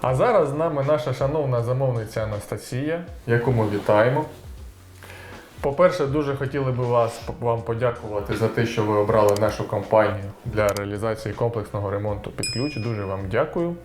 А зараз з нами наша шановна замовниця Анастасія, яку ми вітаємо. По-перше, дуже хотіли би вас вам подякувати за те, що ви обрали нашу компанію для реалізації комплексного ремонту під ключ. Дуже вам дякую.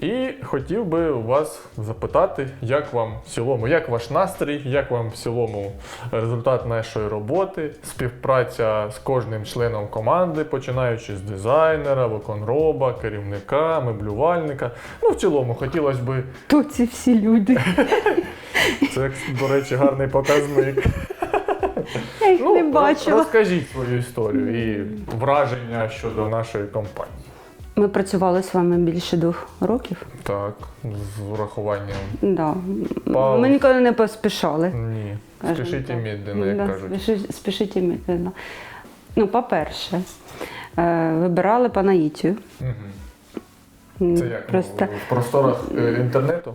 І хотів би у вас запитати, як вам в цілому, як ваш настрій, як вам в цілому результат нашої роботи, співпраця з кожним членом команди, починаючи з дизайнера, виконроба, керівника, меблювальника. Ну, в цілому, хотілося б, Хто ці всі люди? це, до речі, гарний показник. Я їх не бачила. Розкажіть свою історію і враження щодо нашої компанії. Ми працювали з вами більше двох років. Так, з урахуванням. Да. Пауз. Ми ніколи не поспішали. Ні. Спішіть і так. медленно, як Да, кажуть. спіши- Спішіть і медленно. Ну, по-перше, е, вибирали по наїтію. Мгм. Це як? Просто... В просторах е, інтернету?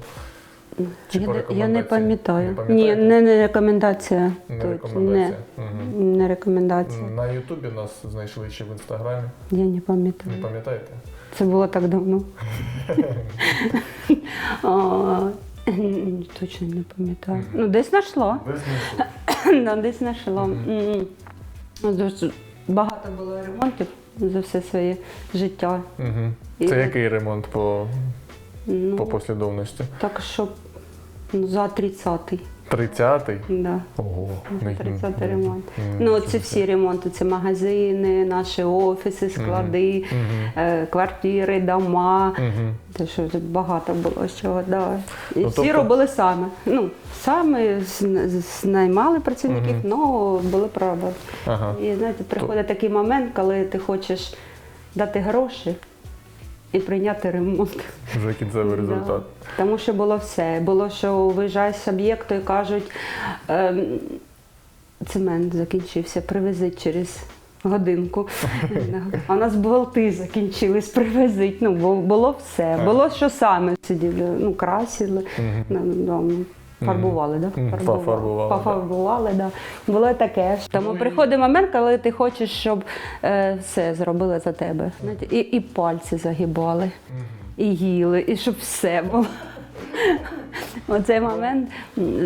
Чи Я, не- я не пам'ятаю. Не Ні, не, не рекомендація. Не Тут, рекомендація. Не, не рекомендація. На Ютубі нас знайшли чи в інстаграмі. Я не пам'ятаю. Не пам'ятаєте? Це було так давно. Точно не пам'ятаю. Ну, десь. Да, десь. М. Ну, Багато було ремонтів за все своє життя. Це який ремонт по, Ну, по послідовності? Так що ну, за 30-й. 30-й? Да. Ого. 30-й ремонт. Ну, це всі ремонти, це магазини, наші офіси, склади, е, квартири, дома. Те, що багато було чого, да. І Ну, всі тобто- робили саме. Ну, саме зна- знаймали працівників, але були права. Ага. І знаєте, приходить такий момент, коли ти хочеш дати гроші і прийняти ремонт. Вже кінцевий Да. результат. Тому що було все. Було, що виїжджаєш з об'єкту і кажуть, ем, цемент закінчився, привезіть через годинку. А у нас болти закінчились, привезіть. Ну, було все. Було що саме сиділи, ну, красили, фарбували, да? Мгм, пофарбували, да. Пофарбували, да. Було таке. Тому Ну, приходить момент, коли ти хочеш, щоб е, все зробили за тебе. Знаєте, і, і пальці загибали і їли, і щоб все було. Оцей момент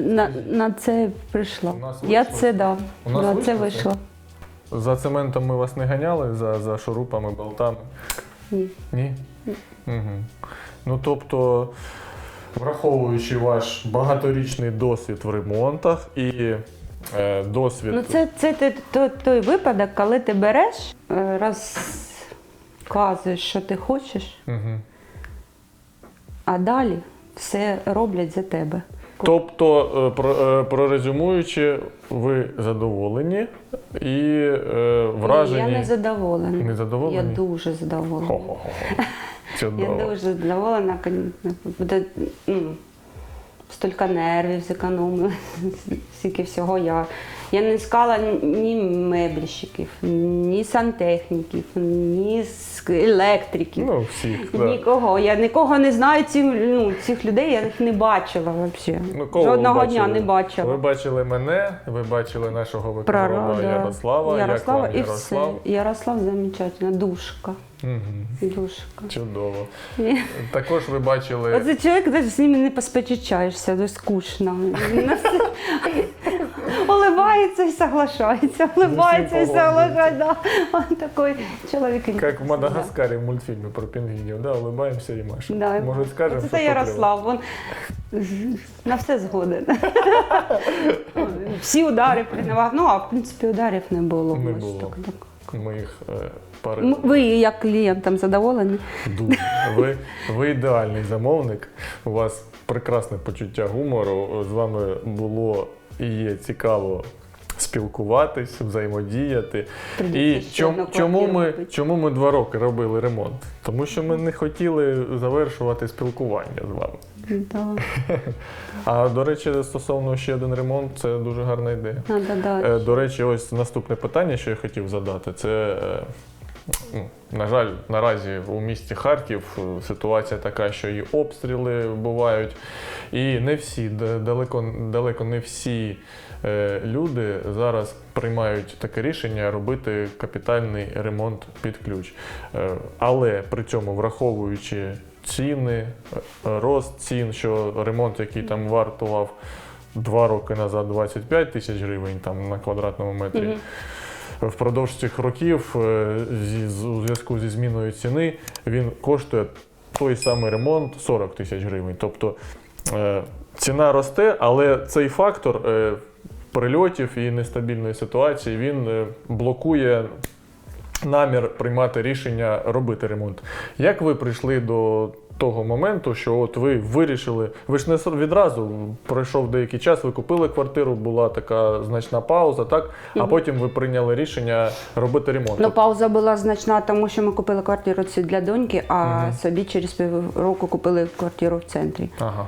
на, на це прийшло. У нас Я вийшло це це? да. У нас да вийшло це це? вийшло. За цементом ми вас не ганяли, за, за шурупами, болтами. Ні. Ні? Угу. Ну тобто, враховуючи ваш багаторічний досвід в ремонтах і е, досвід. Ну це, це той, той, той випадок, коли ти береш, е, розказуєш, що ти хочеш, Угу. а далі все роблять за тебе. Тобто, е, про, е, прорезюмуючи, ви задоволені і е, вражені. Я не задоволена. Не задоволені? Я дуже задоволена. Хо-хо-хо. Я дуже задоволена. Буде, ну, стільки нервів зекономили, стільки всього я. Я не искала ні мебліщиків, ні сантехніків, ні електриків. Ну, всіх, да. Нікого. Я нікого не знаю, ці, ну, цих людей я їх не бачила взагалі. Ну, кого Жодного дня не бачила. Ви бачили мене, ви бачили нашого виконавця Ярослава. Ярослава Як вам і Ярослав? все. Ярослав замечательно. Душка. Угу. Душка. Чудово. Також ви бачили. Оце чоловік, навіть з ними не посперечаєшся, дуже скучно. Улибається і соглашається, улибається і соглашається. Он такой чоловік. Как в Мадагаскаре в мультфильме про пингвинів, да, улыбаємося і машемо. Да. Може, скажемо, Це Ярослав, він на все згоден. Всі удари приймав. Ну, а в принципі ударів не було. Не було. Ми їх е, пари. Ви як клієнтам задоволені? Дуже. Ви, ви ідеальний замовник. У вас прекрасне почуття гумору. З вами було і є цікаво спілкуватись, взаємодіяти. Прийдеться І ще чом, чому, ми, чому ми два роки робили ремонт? Тому що ми не хотіли завершувати спілкування з вами. Да. А до речі, стосовно ще один ремонт, це дуже гарна ідея. Надо далі. Е, До речі, ось наступне питання, що я хотів задати, це. Ну, На жаль, наразі у місті Харків е, ситуація така, що і обстріли бувають, і не всі, далеко, далеко не всі е, люди зараз приймають таке рішення робити капітальний ремонт під ключ. Е, Але при цьому, враховуючи ціни, рост цін, що ремонт, який там вартував два роки назад 25 тисяч гривень там, на квадратному метрі. Впродовж цих років, е, у зв'язку зі зміною ціни, він коштує той самий ремонт 40 тисяч гривень. Тобто е, ціна росте, але цей фактор е, прильотів і нестабільної ситуації він блокує намір приймати рішення робити ремонт. Як ви прийшли до того моменту, що от ви вирішили, ви ж не відразу пройшов деякий час, ви купили квартиру, була така значна пауза, так? А потім ви прийняли рішення робити ремонт. Ну, пауза була значна, тому що ми купили квартиру для доньки, а собі через півроку купили квартиру в центрі. Ага.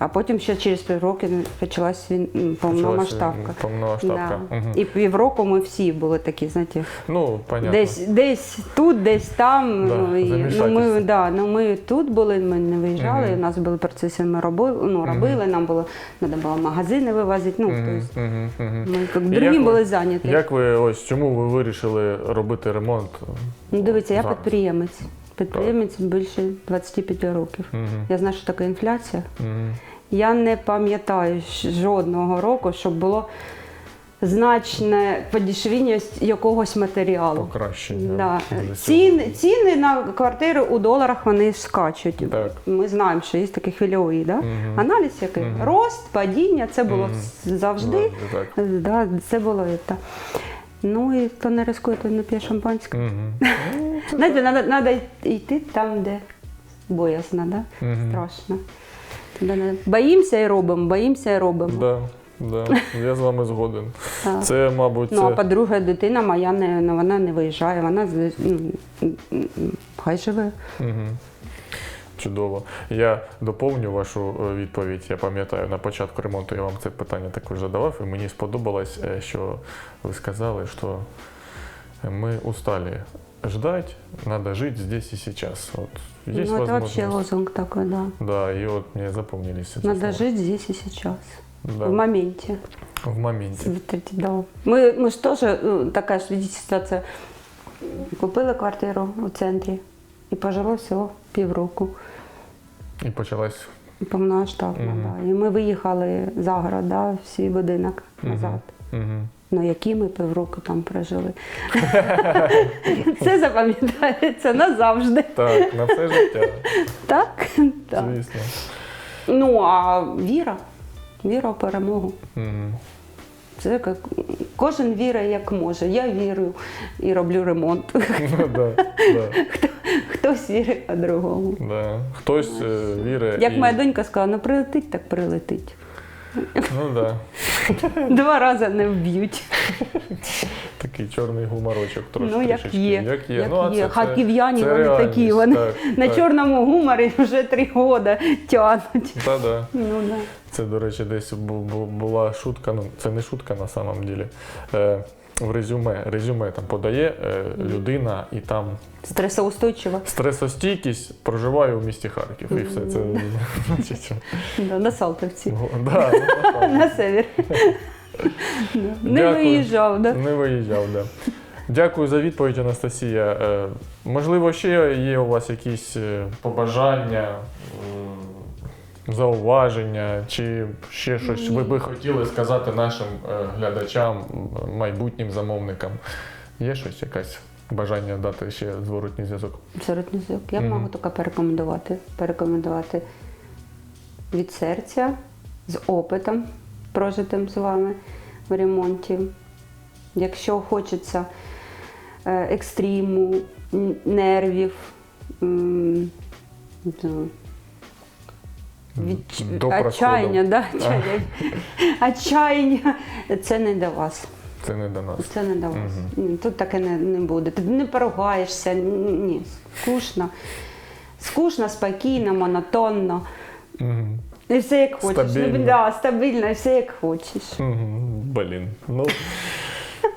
А потім ще через півроку почалась він повномасштабка. Повномасштабка. Да. Мгм. І півроку ми всі були такі, знаєте, Ну, понятно. десь, десь тут, десь там. Да, ну, і, ну, ми, да, ну, ми тут були, ми не виїжджали, Мгм. у нас були процеси, ми робили, ну, робили нам було, треба було магазини вивозити. Ну, Мгм, тобто, мгм. ми як І другим як ви- були зайняті. Як ви ось чому ви вирішили робити ремонт? Ну, дивіться, я підприємець. Підприємець більше 25 років. Мгм, Я знаю, що таке інфляція. мгм. Я не пам'ятаю жодного року, щоб було значне подешевіння якогось матеріалу. Покращення. Да. Ціни, ціни на квартири у доларах вони скачуть. Так. Ми знаємо, що є такий хвильовий да? Мгм. аналіз, який Мгм. рост, падіння, це було Мгм. завжди. Так. Да, це було це. Ну і хто не рискує, той не п'є шампанське. Мгм. Знаєте, треба йти там, де боязно, да? Мгм. страшно. Да, Боїмося і робимо, боїмося і робимо. Да, да. Я з вами згоден. Так. Це, мабуть, Ну, а по-друге, дитина моя не, ну, вона не виїжджає, вона з- ну, хай живе. Мгм. Чудово. Я доповню вашу е, відповідь. Я пам'ятаю, на початку ремонту я вам це питання також задавав, і мені сподобалось, е, що ви сказали, що ми устали ждать, надо жить здесь и сейчас. Вот Ну, есть это вообще возможность. лозунг такой, да. Да, и вот мне запомнились эти Надо слова. жить здесь и сейчас. Да, В моменте. в моменте. Вот эти, да. Мы, мы же тоже, ну, такая же, видите, ситуация. Купили квартиру у центрі і пожило всього півроку. І почалась Повномасштабно, Мгм. да. І ми виїхали за город, да, в свій будинок Мгм. назад. Мгм. Ну, які ми півроку там прожили. Це запам'ятається назавжди. так, на все життя, Так? так. звісно. Ну, а віра. Віра в перемогу. Це як кожен вірить як може. Я вірю і роблю ремонт. Ну, да, да, Хтось вірить по-другому. да. Хтось е, вірить. Як і... моя донька сказала, ну прилетить, так прилетить. Ну да. Два рази не вб'ють. Такий чорний гуморочок трошки. Ну, як є. Як є. Як ну, а є. це, Харків'яні, це вони такі, вони так, На так. чорному гуморі вже три роки тягнуть. Та-да. Ну, да. Це, до речі, десь бу- бу- була шутка, ну це не шутка на самом ділі. Е, в резюме, резюме там подає е, людина і там Стресоустойчиво. стресостійкість, проживаю в місті Харків. І все це значить. Да, на Салтовці. Да, ну. На север. Да. Не Дякую. виїжджав, да? Не виїжджав, да. Дякую за відповідь, Анастасія. Е, Можливо, ще є у вас якісь е, побажання, м, зауваження, чи ще щось ви би хотіли сказати нашим е, глядачам, майбутнім замовникам. Є щось, якесь бажання дати ще зворотній зв'язок? Абсолютно зв'язок. Я Мгм. можу тільки порекомендувати. Порекомендувати від серця, з опитом, прожитим з вами в ремонті. Якщо хочеться е, екстриму, нервів, не знаю, відч- Допра отчаяння, да? отчаяння. отчаяння, це не до вас. Це не до нас. Це не до вас. Ні, Тут таке не, не буде. Ти не поругаєшся. Ні, скучно. Скучно, спокійно, монотонно. Мгм. І все як хочеш. Стабільно. Ну, да, стабільно, і все як хочеш. Мгм. Блін. Ну,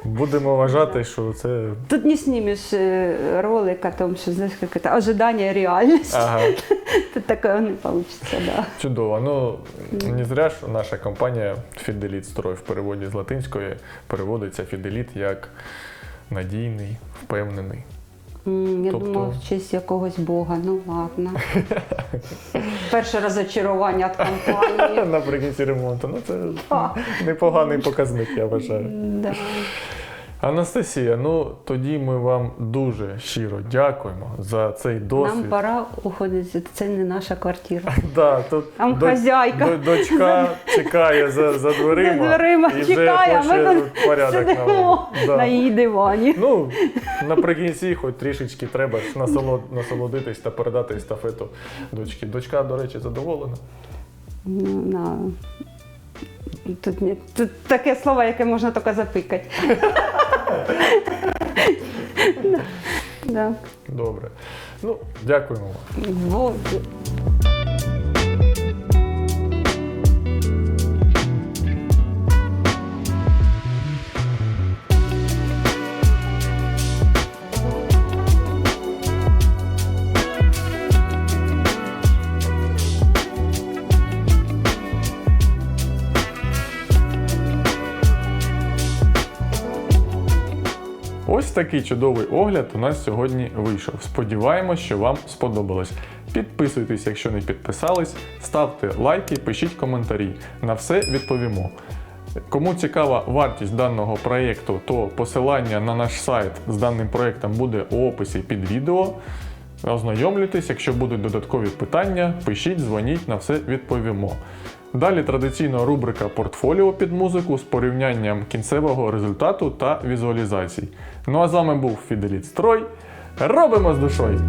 будемо вважати, що це. Тут не знімеш е, ролик о том, що знаєш, як це ожидання і реальність. Ага. Такого не вийде. Да. Чудово. Ну не зря ж наша компанія Фіделіт Строй в переводі з латинської переводиться Фіделіт як надійний, впевнений. Я Тобто- думала, в честь якогось Бога. Ну ладно. Перше розочарування від компанії. Наприкінці ремонту. Ну це непоганий показник, я вважаю. Да. Анастасія, ну тоді ми вам дуже щиро дякуємо за цей досвід. Нам пора уходити. Це не наша квартира. Да, тут Там до- хазяйка. дочка чекає за, за дверима. За дверима і вже чекає, а ми хоче тут порядок Сидимо Да. на її дивані. Ну, наприкінці, хоч трішечки треба ж насолод, насолодитись та передати естафету дочки. Дочка, до речі, задоволена. Ну, на. Тут, тут таке слово, яке можна тільки запикати. Да. Добре. Ну, дякуємо вам. Такий чудовий огляд у нас сьогодні вийшов. Сподіваємось, що вам сподобалось. Підписуйтесь, якщо не підписались, ставте лайки, пишіть коментарі. На все відповімо. Кому цікава вартість даного проєкту, то посилання на наш сайт з даним проєктом буде у описі під відео. Ознайомлюйтесь, якщо будуть додаткові питання, пишіть, дзвоніть, на все відповімо. Далі традиційно рубрика портфоліо під музику з порівнянням кінцевого результату та візуалізацій. Ну а з вами був Фіделіт Строй. Робимо з душою!